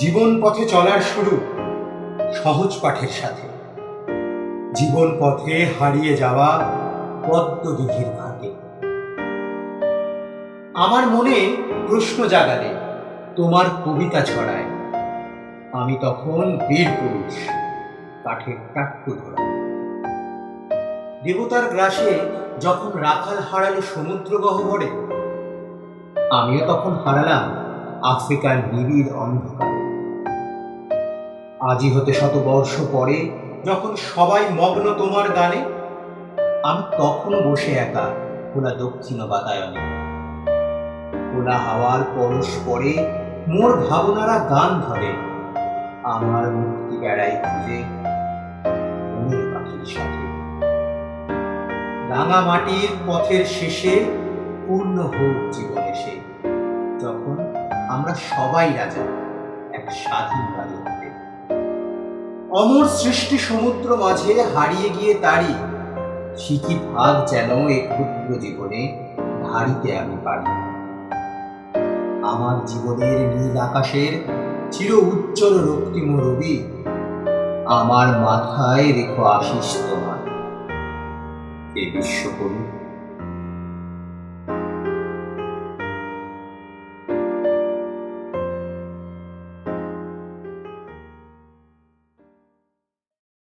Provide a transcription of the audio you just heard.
জীবন পথে চলার শুরু সহজ পাঠের সাথে। জীবন পথে হারিয়ে যাওয়া পদ্ম দিঘির ঘাটে আমার মনে প্রশ্ন জাগালে, তোমার কবিতা ছড়ায়। আমি তখন বীর পুরুষ, কাঠের টাট্টু ধরা। দেবতার গ্রাসে যখন রাখাল হারালো সমুদ্র গহ্বরে, আমিও তখন হারালাম আফ্রিকার নিবিড় অন্ধকারে। আজি হতে শত বর্ষ পরে যখন সবাই মগ্ন তোমার গানে আমি তখন বসে একা খোলা দক্ষিণ বাতায়নে। খোলা হাওয়ার পরশ পরে মোর ভাবনারা গান ধরে, আমার মুক্তি বেড়াই খুঁজে পাখির সাথে। রাঙা মাটির পথের শেষে পূর্ণ হোক জীবন এসে, যখন আমরা সবাই রাজা এক স্বাধীন রাজত্বে। অমর সৃষ্টি সমুদ্র মাঝে হারিয়ে গিয়ে তারি শিখি ভাগ যেন এ ক্ষুদ্র জীবনে ধারিতে আমি পারি? আমার জীবনের নীল আকাশের চির উজ্জ্বল রক্তিম রবি, আমার মাথায় রেখো আশিস তোমার। এ বিশ্বকবি